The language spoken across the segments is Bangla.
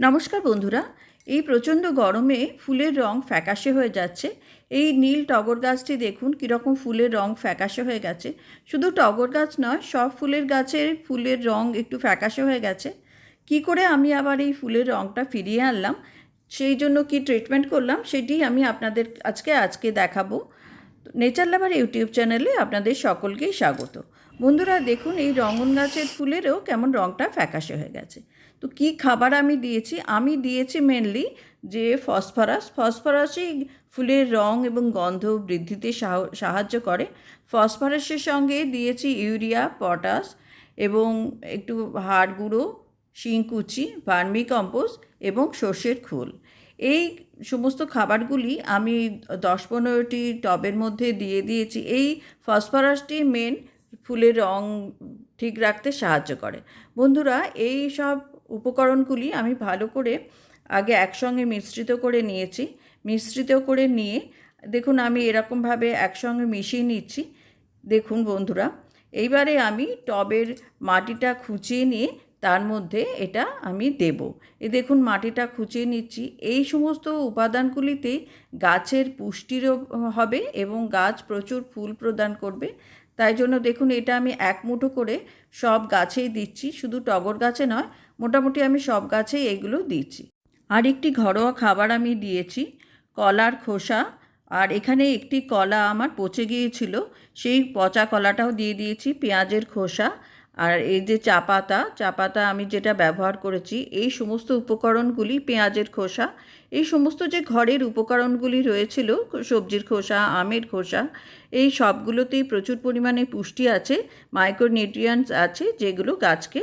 নমস্কার বন্ধুরা, এই প্রচণ্ড গরমে ফুলের রং ফ্যাকাশে হয়ে যাচ্ছে। এই নীল টগর গাছটি দেখুন কীরকম ফুলের রং ফ্যাকাশে হয়ে গেছে। শুধু টগর গাছ নয়, সব ফুলের গাছের ফুলের রং একটু ফ্যাকাশে হয়ে গেছে। কি করে আমি আবার এই ফুলের রংটা ফিরিয়ে আনলাম? সেই জন্য কি ট্রিটমেন্ট করলাম সেটি আমি আপনাদের আজকে আজকে দেখাবো। নেচার লাভার ইউটিউব চ্যানেলে আপনাদের সকলকেই স্বাগত। বন্ধুরা, দেখুন এই রঙন গাছের ফুলেরও কেমন রঙটা ফ্যাকাশে হয়ে গেছে। তো কি খাবার আমি দিয়েছি? আমি দিয়েছি মেনলি যে ফসফরাস। ফসফরাসই ফুলের রং এবং গন্ধ বৃদ্ধিতে সাহ- সাহায্য করে। ফসফরাসের সঙ্গে দিয়েছি ইউরিয়া, পটাশ এবং একটু হাড় গুঁড়ো, শিংকুচি, ভার্মি এবং সর্ষের খোল। এই সমস্ত খাবারগুলি আমি দশ পনেরোটি টবের মধ্যে দিয়ে দিয়েছি। এই ফসফরাসটি মেন ফুলের রং ঠিক রাখতে সাহায্য করে। বন্ধুরা, এই সব উপকরণগুলি আমি ভালো করে আগে একসঙ্গে মিশ্রিত করে নিয়েছি। মিশ্রিত করে নিয়ে, দেখুন আমি এরকমভাবে একসঙ্গে মিশিয়ে নিচ্ছি। দেখুন বন্ধুরা, এইবারে আমি টবের মাটিটা খুঁচিয়ে নিয়ে তার মধ্যে এটা আমি দেব। এই দেখুন মাটিটা খুঁচিয়ে নিচ্ছি। এই সমস্ত উপাদানগুলিতে গাছের পুষ্টিরও হবে এবং গাছ প্রচুর ফুল প্রদান করবে। তাই জন্য দেখুন এটা আমি এক মুঠো করে সব গাছেই দিচ্ছি, শুধু টগর গাছে নয়, মোটামুটি আমি সব গাছেই এগুলো দিচ্ছি। আর একটি ঘরোয়া খাবার আমি দিয়েছি, কলার খোসা, আর এখানে একটি কলা আমার পচে গিয়েছিল, সেই পচা কলাটাও দিয়ে দিয়েছি, পেঁয়াজের খোসা আর এই যে চা পাতা চা পাতা আমি যেটা ব্যবহার করেছি, এই সমস্ত উপকরণগুলি পেঁয়াজের খোসা, এই সমস্ত যে ঘরের উপকরণগুলি রয়েছিল, সবজির খোসা, আমের খোসা, এই সবগুলোতেই প্রচুর পরিমাণে পুষ্টি আছে, মাইক্রোনিউট্রিয়েন্টস আছে, যেগুলো গাছকে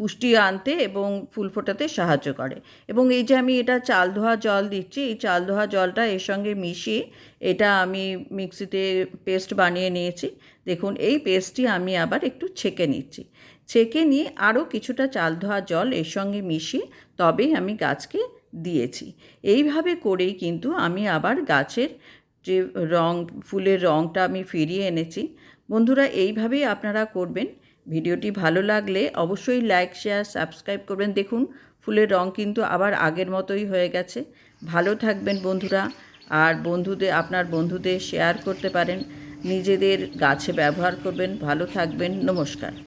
পুষ্টি আনতে এবং ফুল ফোটাতে সাহায্য করে। এবং এই যে আমি এটা চাল ধোয়া জল দিচ্ছি, এই চাল ধোয়া জলটা এর সঙ্গে মিশিয়ে এটা আমি মিক্সিতে পেস্ট বানিয়ে নিয়েছি। দেখুন, এই পেস্টটি আমি আবার একটু ছেঁকে নিচ্ছি। ছেঁকে নিয়ে আরও কিছুটা চাল ধোয়া জল এর সঙ্গে মিশিয়ে তবেই আমি গাছকে দিয়েছি। এইভাবে করেই কিন্তু আমি আবার গাছের যে রং, ফুলের রংটা আমি ফিরিয়ে এনেছি। বন্ধুরা, এইভাবেই আপনারা করবেন। ভিডিওটি ভালো লাগলে অবশ্যই লাইক শেয়ার সাবস্ক্রাইব করবেন। দেখুন, ফুলের রং কিন্তু আবার আগের মতোই হয়ে গেছে। ভালো থাকবেন বন্ধুরা, আর বন্ধুদের আপনার বন্ধুদের শেয়ার করতে পারেন। নিজেদের গাছে ব্যবহার করবেন। ভালো থাকবেন। নমস্কার।